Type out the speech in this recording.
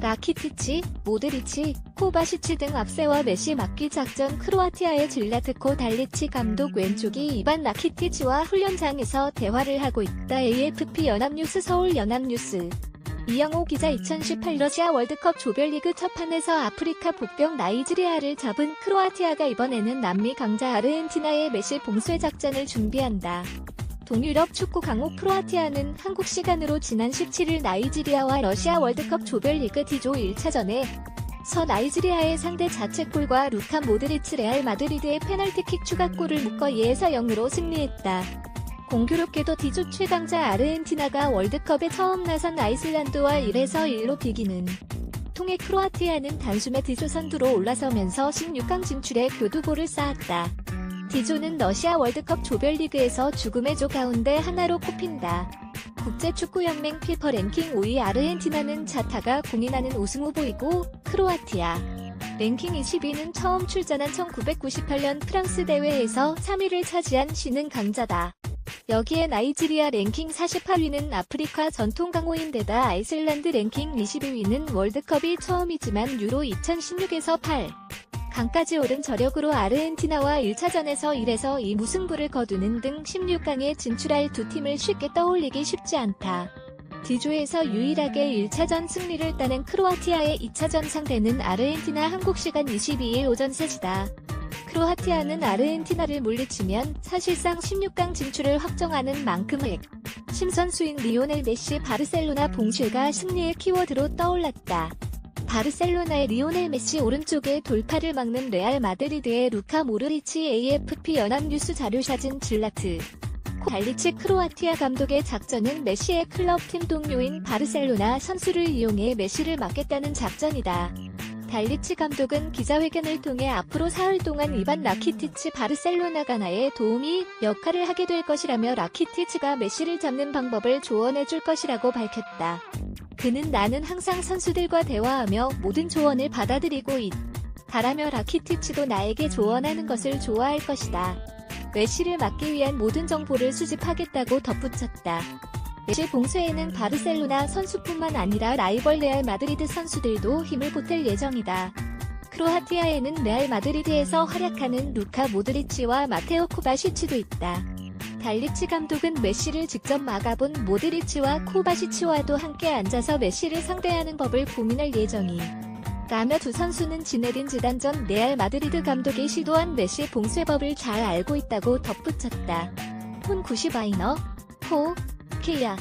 라키티치, 모드리치, 코바시치 등 앞세워 메시 막기 작전 크로아티아의 질라트코 달리치 감독 왼쪽이 이반 라키티치와 훈련장에서 대화를 하고 있다. AFP 연합뉴스 서울 연합뉴스 이영호 기자 2018 러시아 월드컵 조별리그 첫 판에서 아프리카 복병 나이지리아를 잡은 크로아티아가 이번에는 남미 강자 아르헨티나의 메시 봉쇄 작전을 준비한다. 동유럽 축구 강호 크로아티아는 한국 시간으로 지난 17일 나이지리아와 러시아 월드컵 조별리그 D조 1차전에 서 나이지리아의 상대 자책골과 루카 모드리치 레알 마드리드의 페널티킥 추가골을 묶어 2에서 0으로 승리했다. 공교롭게도 D조 최강자 아르헨티나가 월드컵에 처음 나선 아이슬란드와 1에서 1로 비기는 통해 크로아티아는 단숨에 D조 선두로 올라서면서 16강 진출에 교두보를 쌓았다. D조는 러시아 월드컵 조별리그에서 죽음의 조 가운데 하나로 꼽힌다. 국제축구연맹 피퍼 랭킹 5위 아르헨티나는 자타가 공인하는 우승 후보이고 크로아티아 랭킹 20위는 처음 출전한 1998년 프랑스 대회에서 3위를 차지한 신흥 강자다. 여기에 나이지리아 랭킹 48위는 아프리카 전통 강호인데다 아이슬란드 랭킹 22위는 월드컵이 처음이지만 유로 2016에서 8. 강까지 오른 저력으로 아르헨티나와 1차전에서 1에서 2 무승부를 거두는 등 16강에 진출할 두 팀을 쉽게 떠올리기 쉽지 않다. D조에서 유일하게 1차전 승리를 따낸 크로아티아의 2차전 상대는 아르헨티나 한국 시간 22일 오전 3시다. 크로아티아는 아르헨티나를 물리치면 사실상 16강 진출을 확정하는 만큼 핵. 심선수인 리오넬 메시 바르셀로나 봉쇄가 승리의 키워드로 떠올랐다. 바르셀로나의 리오넬 메시 오른쪽에 돌파를 막는 레알 마드리드의 루카 모르리치 AFP 연합뉴스 자료사진 질라트. 달리치 크로아티아 감독의 작전은 메시의 클럽팀 동료인 바르셀로나 선수를 이용해 메시를 막겠다는 작전이다. 달리치 감독은 기자회견을 통해 앞으로 사흘 동안 이반 라키티치 바르셀로나 가나에 도움이 역할을 하게 될 것이라며 라키티치가 메시를 잡는 방법을 조언해 줄 것이라고 밝혔다. 그는 나는 항상 선수들과 대화하며 모든 조언을 받아들이고 있다라며 라키티치도 나에게 조언하는 것을 좋아할 것이다. 메시를 막기 위한 모든 정보를 수집하겠다고 덧붙였다. 메시 봉쇄에는 바르셀로나 선수뿐만 아니라 라이벌 레알 마드리드 선수들도 힘을 보탤 예정이다. 크로아티아에는 레알 마드리드에서 활약하는 루카 모드리치와 마테오 코바시치도 있다. 달리치 감독은 메시를 직접 막아본 모드리치와 코바시치와도 함께 앉아서 메시를 상대하는 법을 고민할 예정이. 라며 두 선수는 지네딘 지단 전 레알 마드리드 감독이 시도한 메시 봉쇄법을 잘 알고 있다고 덧붙였다. 폰 90아이너, 포, Kia.